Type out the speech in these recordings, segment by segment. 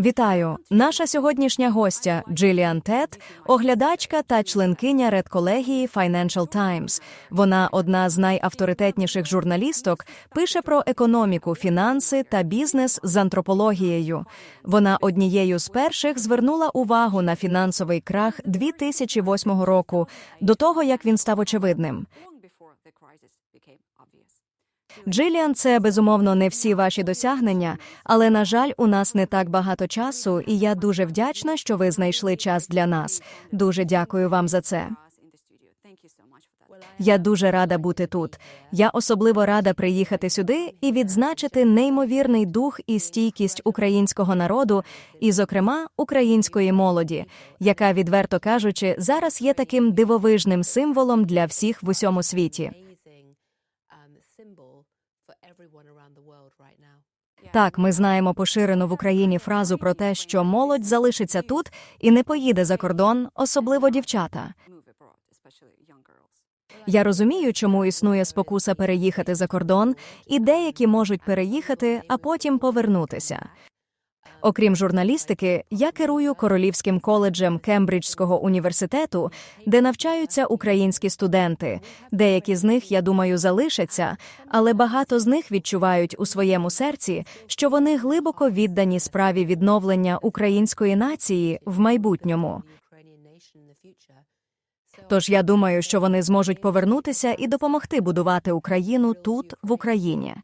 Вітаю! Наша сьогоднішня гостя Джиліан Тет, оглядачка та членкиня редколегії Financial Times. Вона одна з найавторитетніших журналісток, пише про економіку, фінанси та бізнес з антропологією. Вона однією з перших звернула увагу на фінансовий крах 2008 року, до того як він став очевидним. Джиліан, це безумовно не всі ваші досягнення, але на жаль, у нас не так багато часу, і я дуже вдячна, що ви знайшли час для нас. Дуже дякую вам за це. Я дуже рада бути тут. Я особливо рада приїхати сюди і відзначити неймовірний дух і стійкість українського народу, і, зокрема, української молоді, яка, відверто кажучи, зараз є таким дивовижним символом для всіх в усьому світі. Так, ми знаємо поширену в Україні фразу про те, що молодь залишиться тут і не поїде за кордон, особливо дівчата. Я розумію, чому існує спокуса переїхати за кордон, і деякі можуть переїхати, а потім повернутися. Окрім журналістики, я керую Королівським коледжем Кембриджського університету, де навчаються українські студенти. Деякі з них, я думаю, залишаться, але багато з них відчувають у своєму серці, що вони глибоко віддані справі відновлення української нації в майбутньому. Тож я думаю, що вони зможуть повернутися і допомогти будувати Україну тут, в Україні.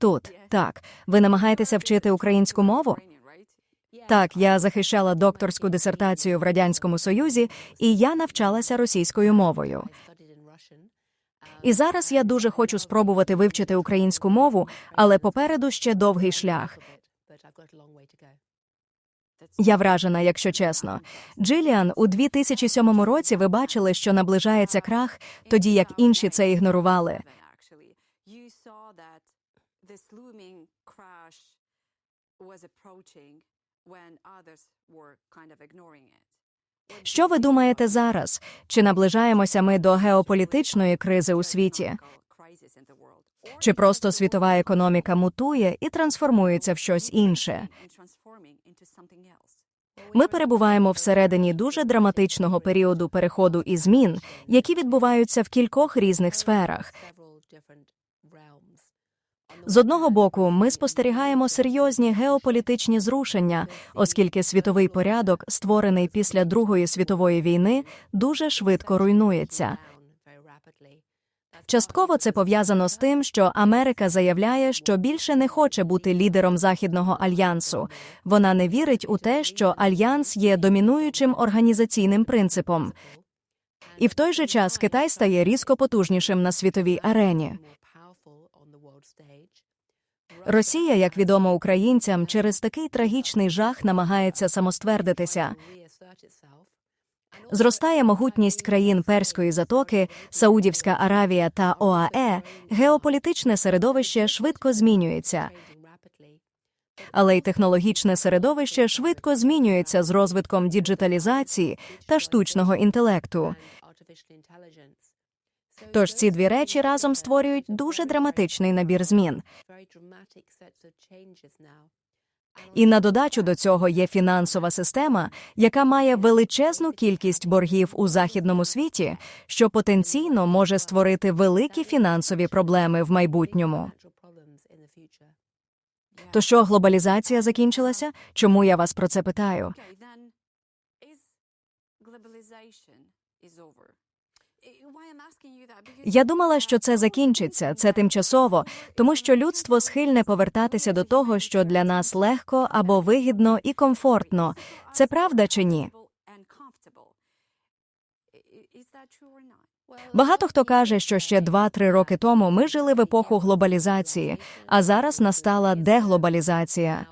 Тут так, ви намагаєтеся вчити українську мову? Так, я захищала докторську дисертацію в радянському союзі, і я навчалася російською мовою. І зараз я дуже хочу спробувати вивчити українську мову, але попереду ще довгий шлях. Я вражена, якщо чесно. Джиліан, у 2007 році ви бачили, що наближається крах, тоді як інші це ігнорували. This looming crash was approaching when others were kind of ignoring it. Що ви думаєте зараз? Чи наближаємося ми до геополітичної кризи у світі? Чи просто світова економіка мутує і трансформується в щось інше? Ми перебуваємо всередині дуже драматичного періоду переходу і змін, які відбуваються в кількох різних сферах. З одного боку, ми спостерігаємо серйозні геополітичні зрушення, оскільки світовий порядок, створений після Другої світової війни, дуже швидко руйнується. Частково це пов'язано з тим, що Америка заявляє, що більше не хоче бути лідером західного альянсу. Вона не вірить у те, що альянс є домінуючим організаційним принципом. І в той же час Китай стає різко потужнішим на світовій арені. Росія, як відомо українцям, через такий трагічний жах намагається самоствердитися. Зростає могутність країн Перської затоки, Саудівська Аравія та ОАЕ. Геополітичне середовище швидко змінюється, але й технологічне середовище швидко змінюється з розвитком діджиталізації та штучного інтелекту. Тож ці дві речі разом створюють дуже драматичний набір змін. І на додачу до цього є фінансова система, яка має величезну кількість боргів у західному світі, що потенційно може створити великі фінансові проблеми в майбутньому. То що глобалізація закінчилася? Чому я вас про це питаю? Я думала, що це закінчиться, це тимчасово, тому що людство схильне повертатися до того, що для нас легко або вигідно і комфортно. Це правда чи ні? Багато хто каже, що ще 2-3 роки тому ми жили в епоху глобалізації, а зараз настала деглобалізація.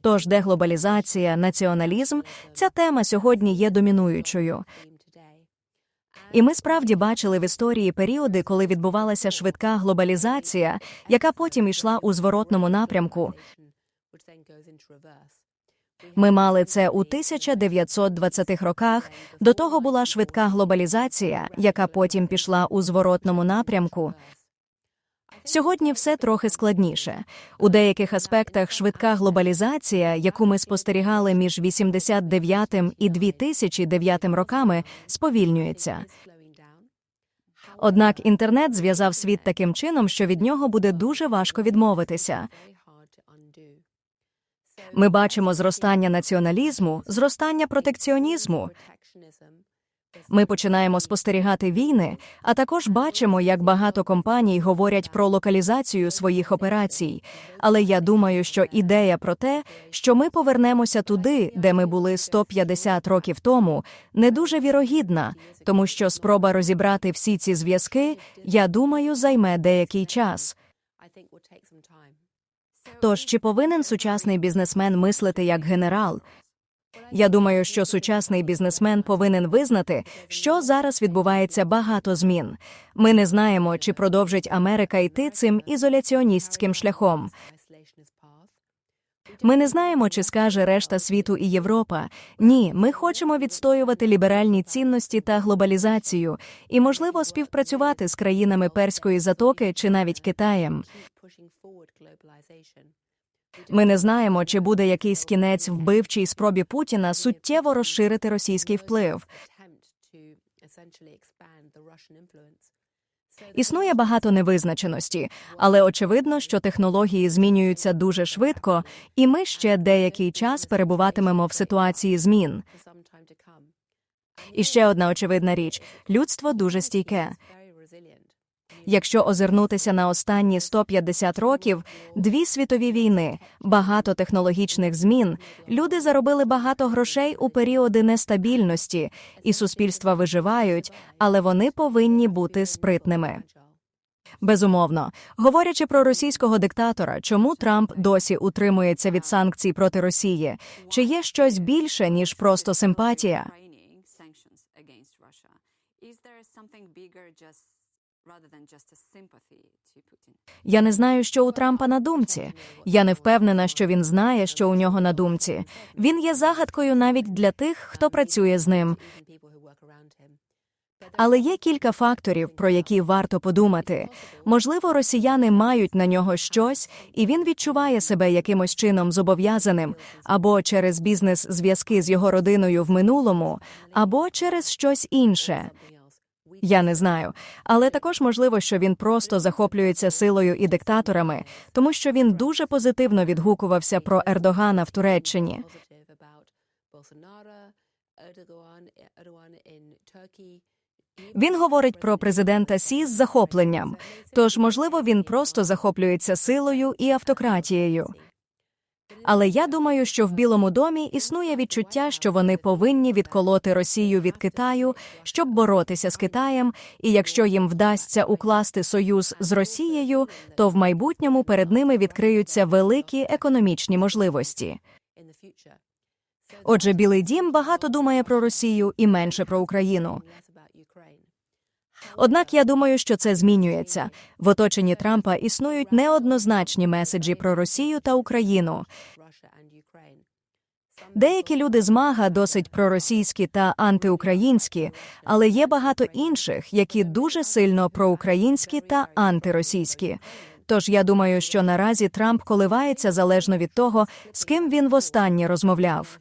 Тож деглобалізація, націоналізм ця тема сьогодні є домінуючою. І ми справді бачили в історії періоди, коли відбувалася швидка глобалізація, яка потім йшла у зворотному напрямку. Ми мали це у 1920-х роках. До того була швидка глобалізація, яка потім пішла у зворотному напрямку. Сьогодні все трохи складніше. У деяких аспектах швидка глобалізація, яку ми спостерігали між 89 і 2009 роками, сповільнюється. Однак інтернет зв'язав світ таким чином, що від нього буде дуже важко відмовитися. Ми бачимо зростання націоналізму, зростання протекціонізму. Ми починаємо спостерігати війни, а також бачимо, як багато компаній говорять про локалізацію своїх операцій. Але я думаю, що ідея про те, що ми повернемося туди, де ми були 150 років тому, не дуже вірогідна, тому що спроба розібрати всі ці зв'язки, я думаю, займе деякий час. Тож чи повинен сучасний бізнесмен мислити як генерал? Я думаю, що сучасний бізнесмен повинен визнати, що зараз відбувається багато змін. Ми не знаємо, чи продовжить Америка йти цим ізоляціоністським шляхом. Ми не знаємо, чи скаже решта світу і Європа. Ні, ми хочемо відстоювати ліберальні цінності та глобалізацію, і, можливо, співпрацювати з країнами Перської затоки чи навіть Китаєм. Ми не знаємо, чи буде якийсь кінець вбивчій спробі Путіна суттєво розширити російський вплив. Існує багато невизначеності, але очевидно, що технології змінюються дуже швидко, і ми ще деякий час перебуватимемо в ситуації змін. І ще одна очевидна річ: людство дуже стійке. Якщо озирнутися на останні 150 років, дві світові війни, багато технологічних змін, люди заробили багато грошей у періоди нестабільності, і суспільства виживають, але вони повинні бути спритними. Безумовно, говорячи про російського диктатора, чому Трамп досі утримується від санкцій проти Росії? Чи є щось більше ніж просто симпатія? Я не знаю, що у Трампа на думці. Я не впевнена, що він знає, що у нього на думці. Він є загадкою навіть для тих, хто працює з ним. Але є кілька факторів, про які варто подумати. Можливо, росіяни мають на нього щось, і він відчуває себе якимось чином зобов'язаним або через бізнес-зв'язки з його родиною в минулому, або через щось інше. Я не знаю, але також можливо, що він просто захоплюється силою і диктаторами, тому що він дуже позитивно відгукувався про Ердогана в Туреччині. Він говорить про президента Сі з захопленням, тож, можливо, він просто захоплюється силою і автократією. Але я думаю, що в Білому домі існує відчуття, що вони повинні відколоти Росію від Китаю, щоб боротися з Китаєм, і якщо їм вдасться укласти союз з Росією, то в майбутньому перед ними відкриються великі економічні можливості. Отже, Білий дім багато думає про Росію і менше про Україну. Однак я думаю, що це змінюється. В оточенні Трампа існують неоднозначні меседжі про Росію та Україну. Деякі люди з МАГА досить проросійські та антиукраїнські, але є багато інших, які дуже сильно проукраїнські та антиросійські. Тож я думаю, що наразі Трамп коливається залежно від того, з ким він востаннє розмовляв.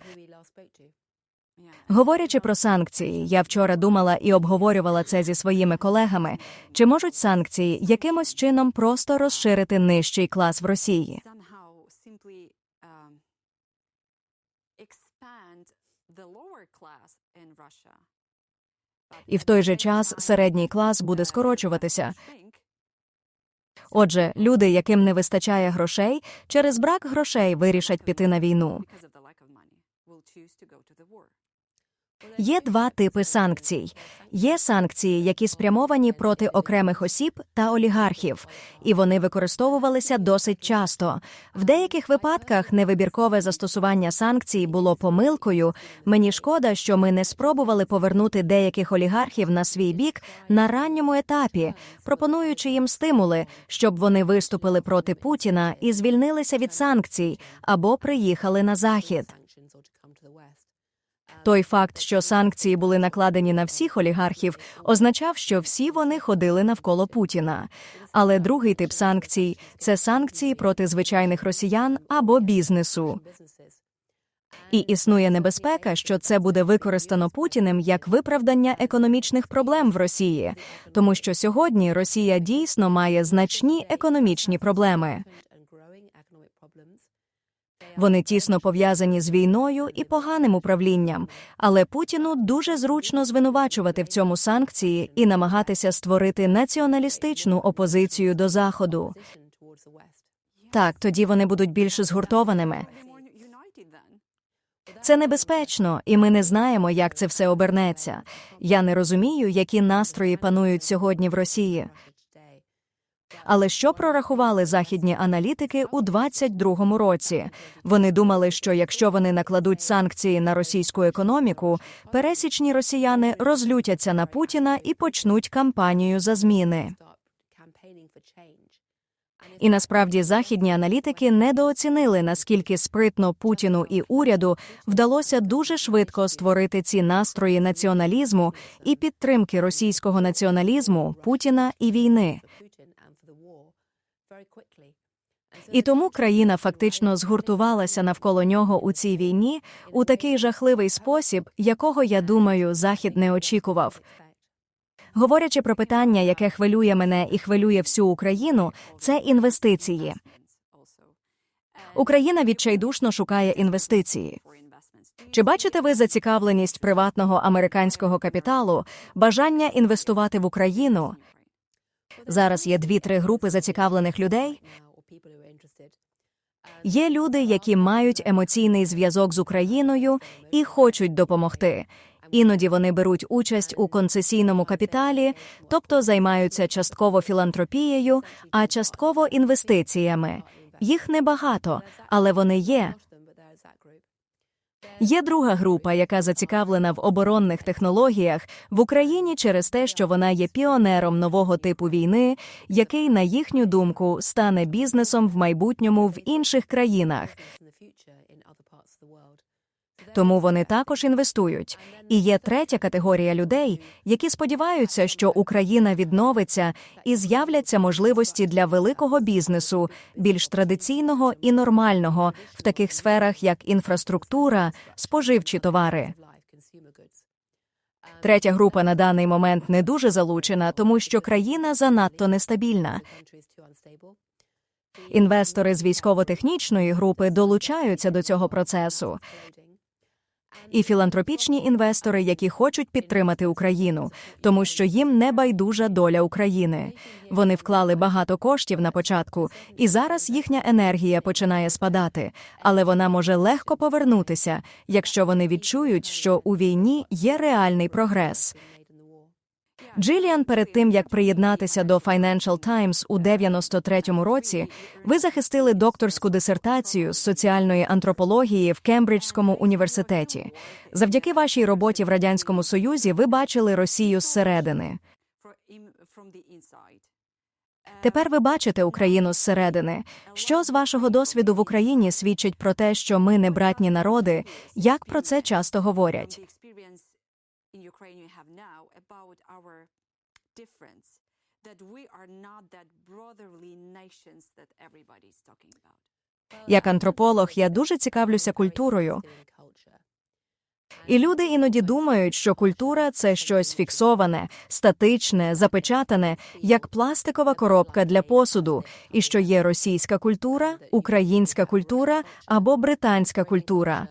Говорячи про санкції, я вчора думала і обговорювала це зі своїми колегами. Чи можуть санкції якимось чином просто розширити нижчий клас в Росії? Um, І в той же час середній клас буде скорочуватися. Отже, люди, яким не вистачає грошей, через брак грошей вирішать піти на війну. Є два типи санкцій. Є санкції, які спрямовані проти окремих осіб та олігархів, і вони використовувалися досить часто. В деяких випадках невибіркове застосування санкцій було помилкою. Мені шкода, що ми не спробували повернути деяких олігархів на свій бік на ранньому етапі, пропонуючи їм стимули, щоб вони виступили проти Путіна і звільнилися від санкцій або приїхали на захід. Той факт, що санкції були накладені на всіх олігархів, означав, що всі вони ходили навколо Путіна. Але другий тип санкцій це санкції проти звичайних росіян або бізнесу. І існує небезпека, що це буде використано Путіним як виправдання економічних проблем в Росії, тому що сьогодні Росія дійсно має значні економічні проблеми. Вони тісно пов'язані з війною і поганим управлінням, але Путіну дуже зручно звинувачувати в цьому санкції і намагатися створити націоналістичну опозицію до заходу. Так, тоді вони будуть більш згуртованими. Це небезпечно, і ми не знаємо, як це все обернеться. Я не розумію, які настрої панують сьогодні в Росії. Але що прорахували західні аналітики у 22-му році? Вони думали, що якщо вони накладуть санкції на російську економіку, пересічні росіяни розлютяться на Путіна і почнуть кампанію за зміни. І насправді західні аналітики недооцінили, наскільки спритно Путіну і уряду вдалося дуже швидко створити ці настрої націоналізму і підтримки російського націоналізму, Путіна і війни. І тому країна фактично згуртувалася навколо нього у цій війні у такий жахливий спосіб, якого я думаю, захід не очікував. Говорячи про питання, яке хвилює мене і хвилює всю Україну, це інвестиції. Україна відчайдушно шукає інвестиції. Чи бачите ви зацікавленість приватного американського капіталу, бажання інвестувати в Україну? Зараз є дві-три групи зацікавлених людей. Є люди, які мають емоційний зв'язок з Україною і хочуть допомогти. Іноді вони беруть участь у концесійному капіталі, тобто займаються частково філантропією, а частково інвестиціями. Їх небагато, але вони є. Є друга група, яка зацікавлена в оборонних технологіях в Україні через те, що вона є піонером нового типу війни, який, на їхню думку, стане бізнесом в майбутньому в інших країнах. Тому вони також інвестують. І є третя категорія людей, які сподіваються, що Україна відновиться і з'являться можливості для великого бізнесу, більш традиційного і нормального в таких сферах, як інфраструктура, споживчі товари. Третя група на даний момент не дуже залучена, тому що країна занадто нестабільна. Інвестори з військово-технічної групи долучаються до цього процесу. І філантропічні інвестори, які хочуть підтримати Україну, тому що їм не байдужа доля України. Вони вклали багато коштів на початку, і зараз їхня енергія починає спадати, але вона може легко повернутися, якщо вони відчують, що у війні є реальний прогрес. Джиліан, перед тим як приєднатися до Financial Times у 93-му році, ви захистили докторську дисертацію з соціальної антропології в Кембриджському університеті. Завдяки вашій роботі в радянському союзі ви бачили Росію зсередини. Тепер ви бачите Україну зсередини. Що з вашого досвіду в Україні свідчить про те, що ми не братні народи? Як про це часто говорять? About our difference, that we are not that brotherly nations that everybody is talking about. Як антрополог, я дуже цікавлюся культурою. І люди іноді думають, що культура це щось фіксоване, статичне, запечатане, як пластикова коробка для посуду, і що є російська культура, українська культура або британська культура.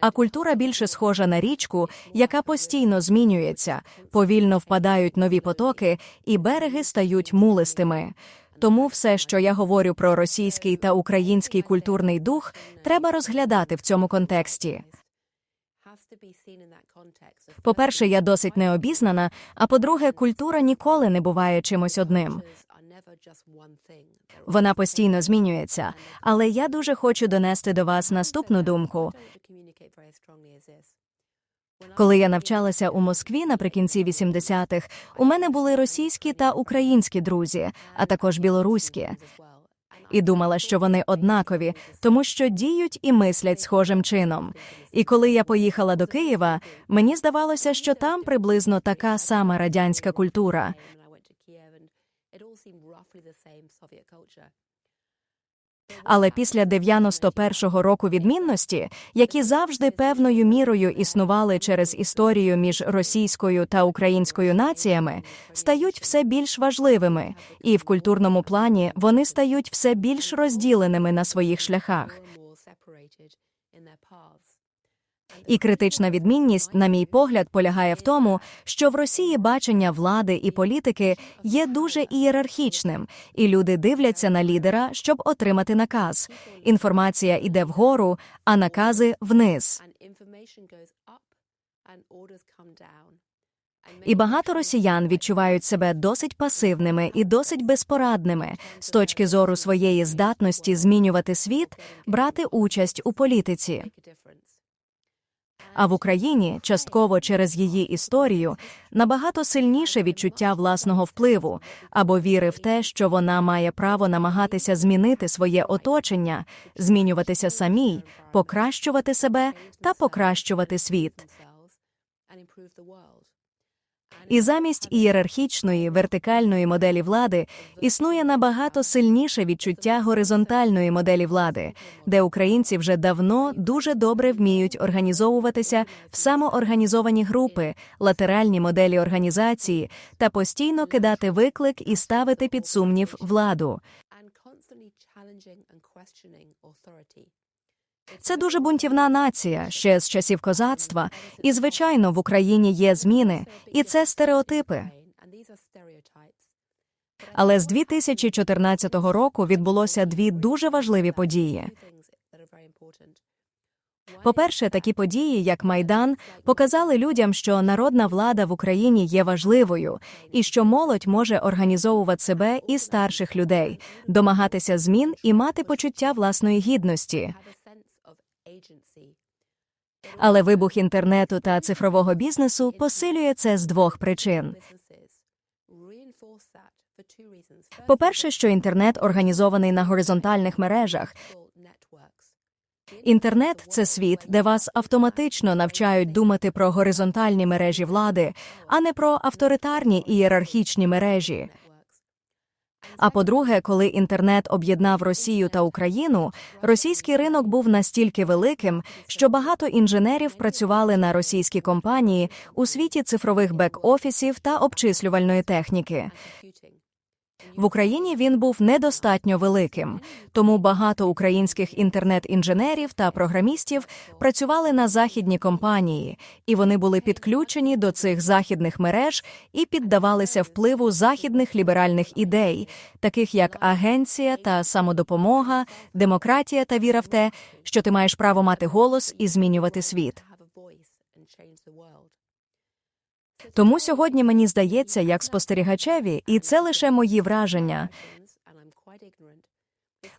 А культура більше схожа на річку, яка постійно змінюється, повільно впадають нові потоки, і береги стають мулистими. Тому все, що я говорю про російський та український культурний дух, треба розглядати в цьому контексті. По-перше, я досить необізнана, а по-друге, культура ніколи не буває чимось одним. Вона постійно змінюється, але я дуже хочу донести до вас наступну думку. Коли я навчалася у Москві наприкінці 80-х, у мене були російські та українські друзі, а також білоруські. і думала, що вони однакові, тому що діють і мислять схожим чином. І коли я поїхала до Києва, мені здавалося, що там приблизно така сама радянська культура. Але після 91-го року відмінності, які завжди певною мірою існували через історію між російською та українською націями, стають все більш важливими, і в культурному плані вони стають все більш розділеними на своїх шляхах. І критична відмінність, на мій погляд, полягає в тому, що в Росії бачення влади і політики є дуже ієрархічним, і люди дивляться на лідера, щоб отримати наказ. Інформація йде вгору, а накази вниз. І багато росіян відчувають себе досить пасивними і досить безпорадними з точки зору своєї здатності змінювати світ, брати участь у політиці. А в Україні, частково через її історію, набагато сильніше відчуття власного впливу або віри в те, що вона має право намагатися змінити своє оточення, змінюватися самій, покращувати себе та покращувати світ. І замість ієрархічної вертикальної моделі влади існує набагато сильніше відчуття горизонтальної моделі влади, де українці вже давно дуже добре вміють організовуватися в самоорганізовані групи, латеральні моделі організації та постійно кидати виклик і ставити під сумнів владу. Це дуже бунтівна нація ще з часів козацтва, і звичайно в Україні є зміни, і це стереотипи. Але з 2014 року відбулося дві дуже важливі події. По-перше, такі події, як Майдан, показали людям, що народна влада в Україні є важливою, і що молодь може організовувати себе і старших людей, домагатися змін і мати почуття власної гідності. Але вибух інтернету та цифрового бізнесу посилює це з двох причин. First, По-перше, що інтернет організований на горизонтальних мережах. Інтернет це світ, де вас автоматично навчають думати про горизонтальні мережі влади, а не про авторитарні ієрархічні мережі. А по-друге, коли інтернет об'єднав Росію та Україну, російський ринок був настільки великим, що багато інженерів працювали на російські компанії у світі цифрових бек-офісів та обчислювальної техніки. В Україні він був недостатньо великим, тому багато українських інтернет-інженерів та програмістів працювали на західні компанії, і вони були підключені до цих західних мереж і піддавалися впливу західних ліберальних ідей, таких як агенція та самодопомога, демократія та віра в те, що ти маєш право мати голос і змінювати світ. Тому сьогодні мені здається, як спостерігачеві, і це лише мої враження.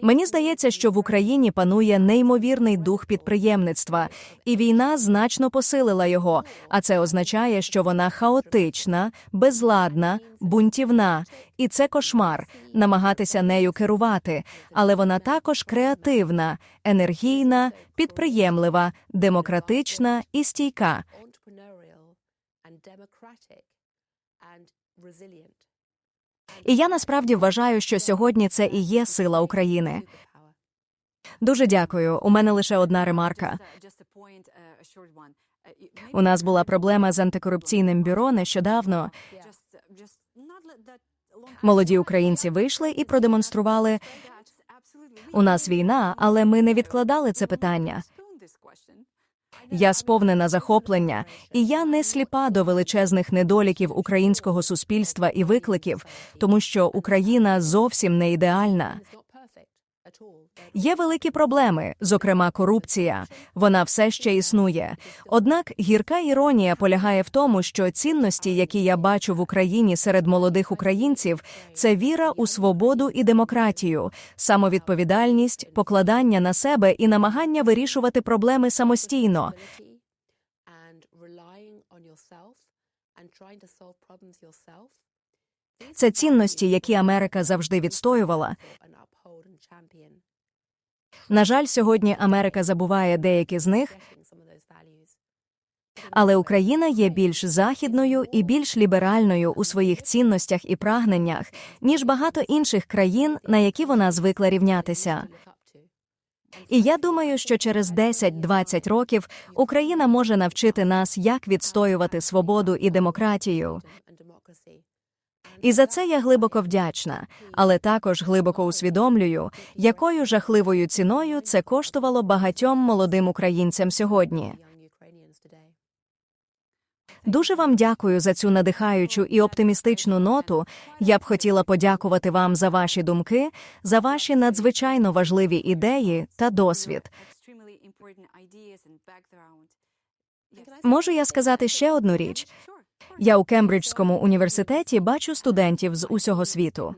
Мені здається, що в Україні панує неймовірний дух підприємництва, і війна значно посилила його. А це означає, що вона хаотична, безладна, бунтівна, і це кошмар намагатися нею керувати. Але вона також креативна, енергійна, підприємлива, демократична і стійка. І я насправді вважаю, що сьогодні це і є сила України. Дуже дякую. У мене лише одна ремарка. Uh. Uh, У нас була проблема з антикорупційним бюро нещодавно. Uh, Молоді українці вийшли і продемонстрували. У нас війна, але ми не відкладали це питання. Я сповнена захоплення, і я не сліпа до величезних недоліків українського суспільства і викликів, тому що Україна зовсім не ідеальна. Є великі проблеми, зокрема корупція. Вона все ще існує. Однак гірка іронія полягає в тому, що цінності, які я бачу в Україні серед молодих українців, це віра у свободу і демократію, самовідповідальність, покладання на себе і намагання вирішувати проблеми самостійно. Це цінності, які Америка завжди відстоювала. На жаль, сьогодні Америка забуває деякі з них, але Україна є більш західною і більш ліберальною у своїх цінностях і прагненнях, ніж багато інших країн, на які вона звикла рівнятися. І я думаю, що через 10-20 років Україна може навчити нас, як відстоювати свободу і демократію. І за це я глибоко вдячна, але також глибоко усвідомлюю, якою жахливою ціною це коштувало багатьом молодим українцям сьогодні. Дуже вам дякую за цю надихаючу і оптимістичну ноту. Я б хотіла подякувати вам за ваші думки, за ваші надзвичайно важливі ідеї та досвід. Можу я сказати ще одну річ? Я у Кембриджському університеті бачу студентів з усього світу.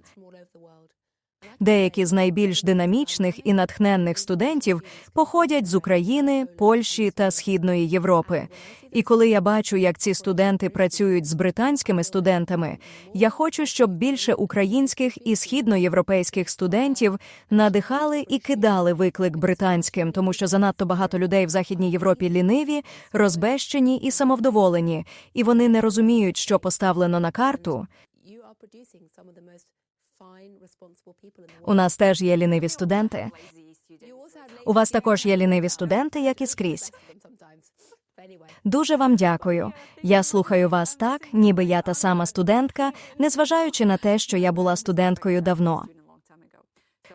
Деякі з найбільш динамічних і натхненних студентів походять з України, Польщі та Східної Європи. І коли я бачу, як ці студенти працюють з британськими студентами, я хочу, щоб більше українських і східноєвропейських студентів надихали і кидали виклик британським, тому що занадто багато людей в Західній Європі ліниві, розбещені і самовдоволені, і вони не розуміють, що поставлено на карту. У нас теж є ліниві студенти. У вас також є ліниві студенти, як і скрізь. Дуже вам дякую. Я слухаю вас так, ніби я та сама студентка, незважаючи на те, що я була студенткою давно.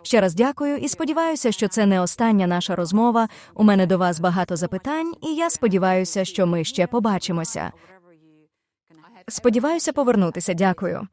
Ще раз дякую і сподіваюся, що це не остання наша розмова. У мене до вас багато запитань, і я сподіваюся, що ми ще побачимося. Сподіваюся повернутися. Дякую.